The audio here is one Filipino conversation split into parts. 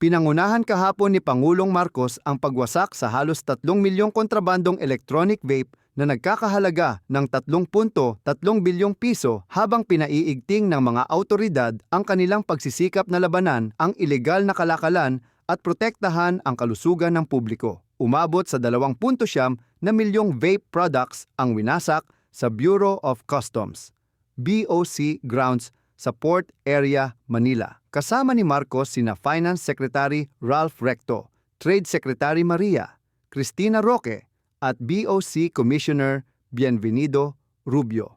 Pinangunahan kahapon ni Pangulong Marcos ang pagwasak sa halos 3 milyong kontrabandong electronic vape na nagkakahalaga ng 3.3 bilyong piso habang pinaiigting ng mga autoridad ang kanilang pagsisikap na labanan ang ilegal na kalakalan at protektahan ang kalusugan ng publiko. Umabot sa 2.9 na milyong vape products ang winasak sa Bureau of Customs, BOC grounds sa Port Area, Manila. Kasama ni Marcos sina Finance Secretary Ralph Recto, Trade Secretary Maria, Cristina Roque, at BOC Commissioner Bienvenido Rubio.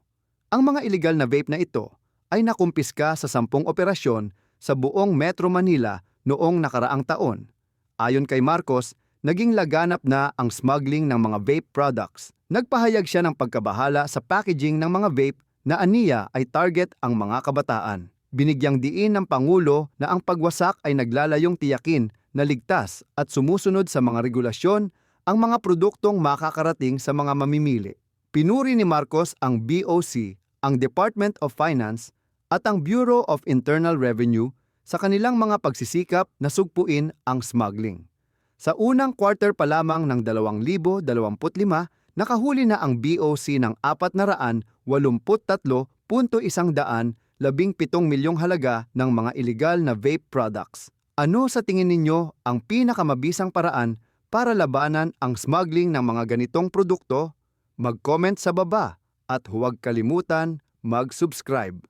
Ang mga illegal na vape na ito ay nakumpiska sa sampung operasyon sa buong Metro Manila noong nakaraang taon. Ayon kay Marcos, naging laganap na ang smuggling ng mga vape products. Nagpahayag siya ng pagkabahala sa packaging ng mga vape na aniya ay target ang mga kabataan. Binigyang diin ng Pangulo na ang pagwasak ay naglalayong tiyakin na ligtas at sumusunod sa mga regulasyon ang mga produktong makakarating sa mga mamimili. Pinuri ni Marcos ang BOC, ang Department of Finance at ang Bureau of Internal Revenue sa kanilang mga pagsisikap na sugpuin ang smuggling. Sa unang quarter pa lamang ng 2025, nakahuli na ang BOC ng 483.117 milyong halaga ng mga illegal na vape products. Ano sa tingin ninyo ang pinakamabisang paraan para labanan ang smuggling ng mga ganitong produkto? Mag-comment sa baba at huwag kalimutan mag-subscribe.